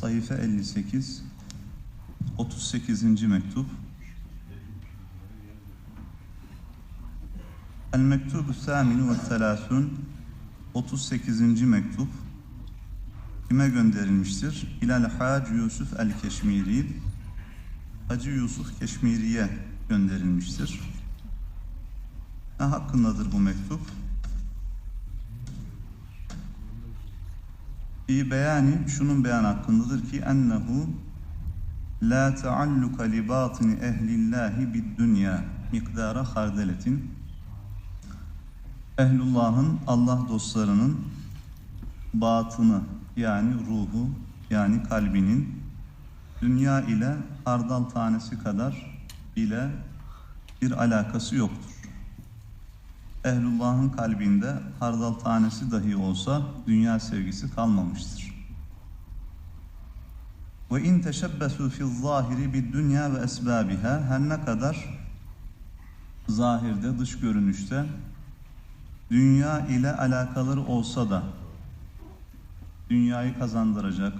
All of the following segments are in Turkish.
sayfa 58 38. mektup El mektubu thaminu ve thelâthun 38. mektup kime gönderilmiştir? İlal Hac Yusuf el Keşmiri Hacı Yusuf Keşmiri'ye gönderilmiştir. Ne hakkındadır bu mektup? Fi beyani şunun beyan hakkındadır ki ennehu la taalluka li batini ehlillahi bid dünya miktara hardeletin. Ehlullahın Allah dostlarının batını yani ruhu yani kalbinin dünya ile hardal tanesi kadar bile bir alakası yoktur. Ehlullah'ın kalbinde hardal tanesi dahi olsa dünya sevgisi kalmamıştır. Ve in teşebbesu fi zahiri bid dünya ve esbabiha her ne kadar zahirde dış görünüşte dünya ile alakaları olsa da dünyayı kazandıracak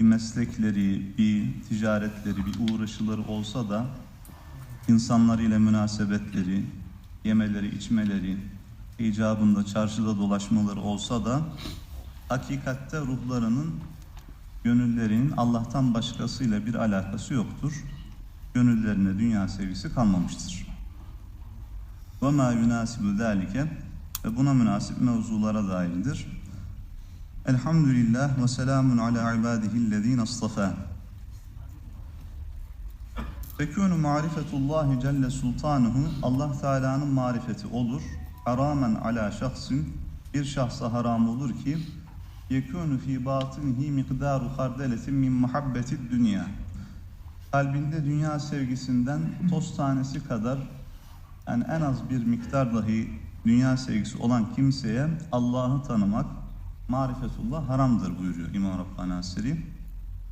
bir meslekleri, bir ticaretleri, bir uğraşıları olsa da insanlar ile münasebetleri, yemeleri, içmeleri, icabında çarşıda dolaşmaları olsa da hakikatte ruhlarının, gönüllerinin Allah'tan başkasıyla bir alakası yoktur. Gönüllerine dünya sevgisi kalmamıştır. Ve ma yunasibu zalike ve buna münasip mevzulara dairdir. Elhamdülillah ve selamun ala ibadihillezine istafa. Tekûnü marifetullahi celle sultanuhu Allah Teala'nın marifeti olur. Haramen ala şahsın bir şahsa haram olur ki yekûnü fi batinihi mikdaru hardeletin min muhabbeti dünya. Kalbinde dünya sevgisinden toz tanesi kadar yani en az bir miktar dahi dünya sevgisi olan kimseye Allah'ı tanımak, marifetullah haramdır buyuruyor İmam Rabbani Haseri.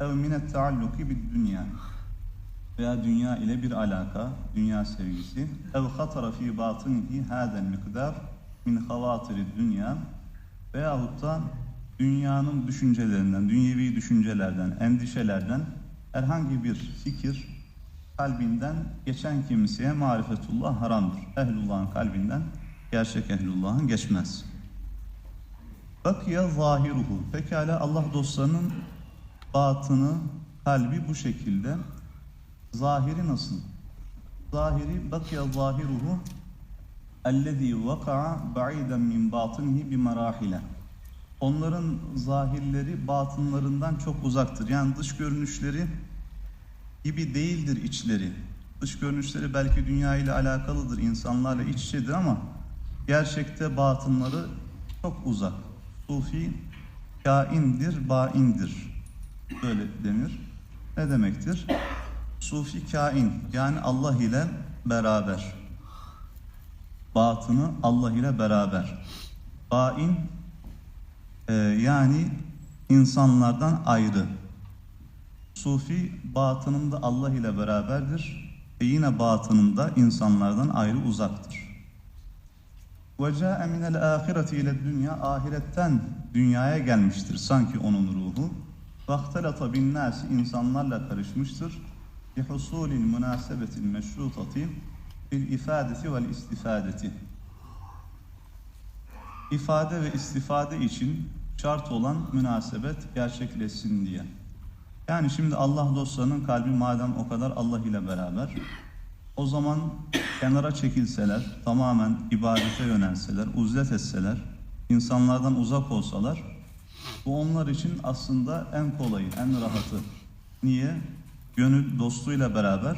Ev minet taalluki bid dünya veya dünya ile bir alaka, dünya sevgisi. Ev hatara fi batinihi hadel mikdar min havatiri dünya veyahut da dünyanın düşüncelerinden, dünyevi düşüncelerden, endişelerden herhangi bir fikir kalbinden geçen kimseye marifetullah haramdır. Ehlullah'ın kalbinden gerçek ehlullah'ın geçmez. Bakiye zahiruhu. Pekala Allah dostlarının batını, kalbi bu şekilde. Zahiri nasıl? Zahiri bakiye zahiruhu ellezî vaka'a ba'iden min batinihi bi merahile. Onların zahirleri batınlarından çok uzaktır. Yani dış görünüşleri gibi değildir içleri. Dış görünüşleri belki dünya ile alakalıdır, insanlarla iç içedir ama gerçekte batınları çok uzak. Sufi kaindir, baindir. Böyle denir. Ne demektir? Sufi kain yani Allah ile beraber. Batını Allah ile beraber. Bain e, yani insanlardan ayrı. Sufi batınında Allah ile beraberdir ve yine batınında insanlardan ayrı uzaktır. Ca'e minel ahireti ile dünya ahiretten dünyaya gelmiştir sanki onun ruhu. Bin nasi insanlarla karışmıştır. Bi husulil münasebetil meşrutati bil ifadeti vel istifadeti. İfade ve istifade için şart olan münasebet gerçekleşsin diye. Yani şimdi Allah dostlarının kalbi madem o kadar Allah ile beraber o zaman kenara çekilseler, tamamen ibadete yönelseler, uzlet etseler, insanlardan uzak olsalar bu onlar için aslında en kolayı, en rahatı. Niye? Gönül dostuyla beraber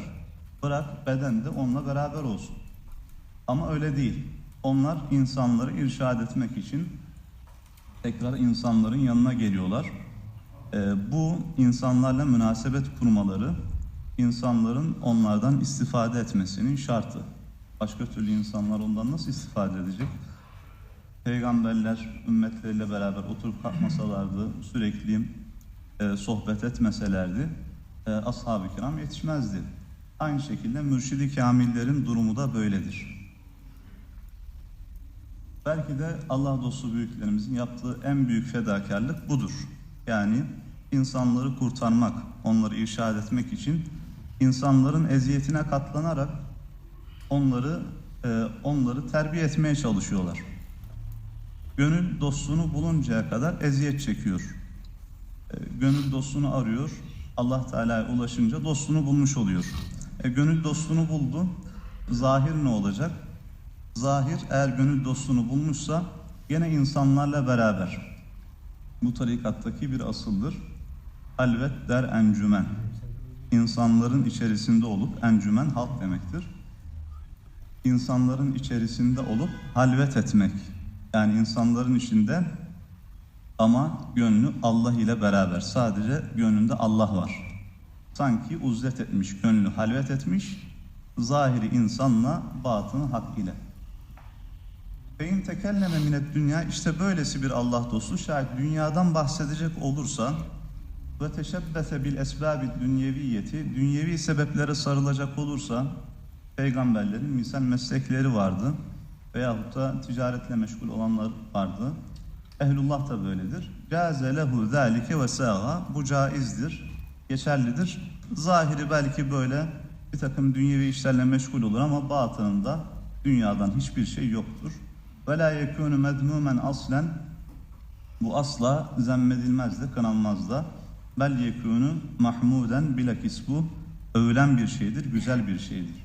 bırak beden de onunla beraber olsun. Ama öyle değil. Onlar insanları irşad etmek için tekrar insanların yanına geliyorlar. Ee, bu insanlarla münasebet kurmaları insanların onlardan istifade etmesinin şartı. Başka türlü insanlar ondan nasıl istifade edecek? Peygamberler ümmetleriyle beraber oturup kalkmasalardı, sürekli e, sohbet etmeselerdi, e, ashab-ı kiram yetişmezdi. Aynı şekilde mürşidi kamillerin durumu da böyledir. Belki de Allah dostu büyüklerimizin yaptığı en büyük fedakarlık budur. Yani insanları kurtarmak, onları irşad etmek için insanların eziyetine katlanarak onları e, onları terbiye etmeye çalışıyorlar. Gönül dostunu buluncaya kadar eziyet çekiyor. E, gönül dostunu arıyor. Allah Teala'ya ulaşınca dostunu bulmuş oluyor. E, gönül dostunu buldu. Zahir ne olacak? Zahir eğer gönül dostunu bulmuşsa gene insanlarla beraber. Bu tarikattaki bir asıldır. Halvet der encümen. İnsanların içerisinde olup encümen halk demektir. İnsanların içerisinde olup halvet etmek. Yani insanların içinde ama gönlü Allah ile beraber. Sadece gönlünde Allah var. Sanki uzlet etmiş, gönlü halvet etmiş. Zahiri insanla batını hak ile. Ve in tekelleme minet dünya işte böylesi bir Allah dostu şayet dünyadan bahsedecek olursa ve teşebbese bil esbabi dünyeviyeti dünyevi sebeplere sarılacak olursa peygamberlerin misal meslekleri vardı veyahut da ticaretle meşgul olanlar vardı. Ehlullah da böyledir. Caze lehu zâlike ve sâga bu caizdir, geçerlidir. Zahiri belki böyle bir takım dünyevi işlerle meşgul olur ama batınında dünyadan hiçbir şey yoktur. Ve la yekûnü medmûmen aslen bu asla zemmedilmez de kınanmaz da. Bel yekûnü mahmuden bilakis bu övülen bir şeydir, güzel bir şeydir.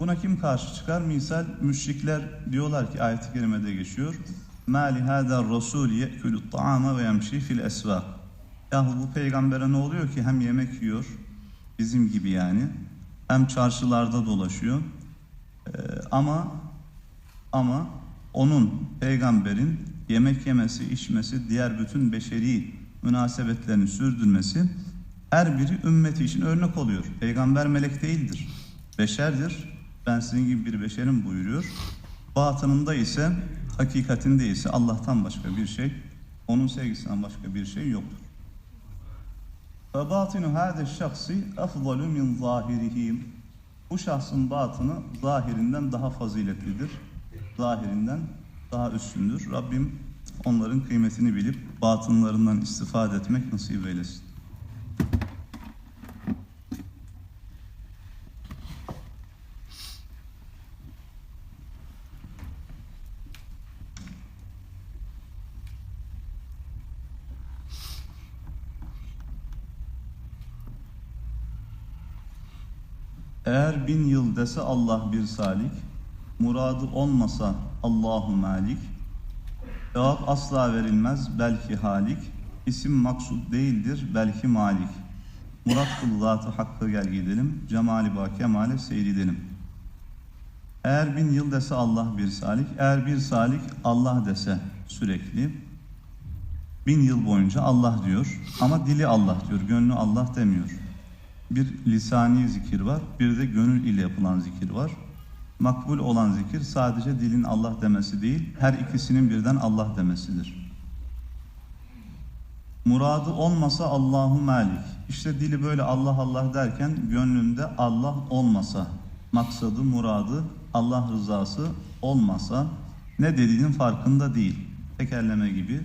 Buna kim karşı çıkar? Misal müşrikler diyorlar ki ayet-i kerimede geçiyor. مَا لِهَذَا الرَّسُولِ يَأْكُلُ الطَّعَامَ وَيَمْشِي فِي الْأَسْوَاقِ Yahu bu peygambere ne oluyor ki hem yemek yiyor, bizim gibi yani, hem çarşılarda dolaşıyor. Ee, ama ama onun peygamberin yemek yemesi, içmesi, diğer bütün beşeri münasebetlerini sürdürmesi her biri ümmeti için örnek oluyor. Peygamber melek değildir. Beşerdir. Ben sizin gibi bir beşerim buyuruyor. Batınında ise, hakikatinde ise Allah'tan başka bir şey, onun sevgisinden başka bir şey yoktur. Ve batinu hâde şahsi efdalu min zahirihim. Bu şahsın batını zahirinden daha faziletlidir. Zahirinden daha üstündür. Rabbim onların kıymetini bilip batınlarından istifade etmek nasip eylesin. Eğer bin yıl dese Allah bir salik, muradı olmasa Allahu Malik, cevap asla verilmez belki halik, isim maksud değildir belki malik. Murat kıl hakkı gel gidelim, cemali ba kemale seyredelim. Eğer bin yıl dese Allah bir salik, eğer bir salik Allah dese sürekli, bin yıl boyunca Allah diyor ama dili Allah diyor, gönlü Allah demiyor bir lisani zikir var, bir de gönül ile yapılan zikir var. Makbul olan zikir sadece dilin Allah demesi değil, her ikisinin birden Allah demesidir. Muradı olmasa Allahu Malik. İşte dili böyle Allah Allah derken gönlünde Allah olmasa, maksadı, muradı, Allah rızası olmasa ne dediğinin farkında değil. Tekerleme gibi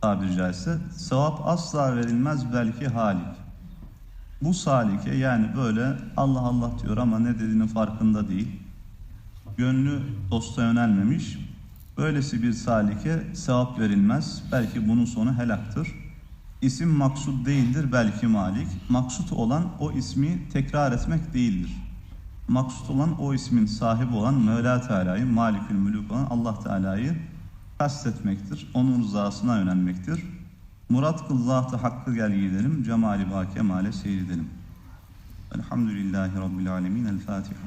tabiri caizse sevap asla verilmez belki halik. Bu salike yani böyle Allah Allah diyor ama ne dediğinin farkında değil. Gönlü dosta yönelmemiş. Böylesi bir salike sevap verilmez. Belki bunun sonu helaktır. İsim maksud değildir belki malik. Maksut olan o ismi tekrar etmek değildir. Maksut olan o ismin sahibi olan Mevla Teala'yı, Malikül Mülük olan Allah Teala'yı kastetmektir. Onun rızasına yönelmektir. Murat kıl zatı hakkı gel gidelim, cemali ba kemale seyredelim. Elhamdülillahi Rabbil alemin. El Fatiha.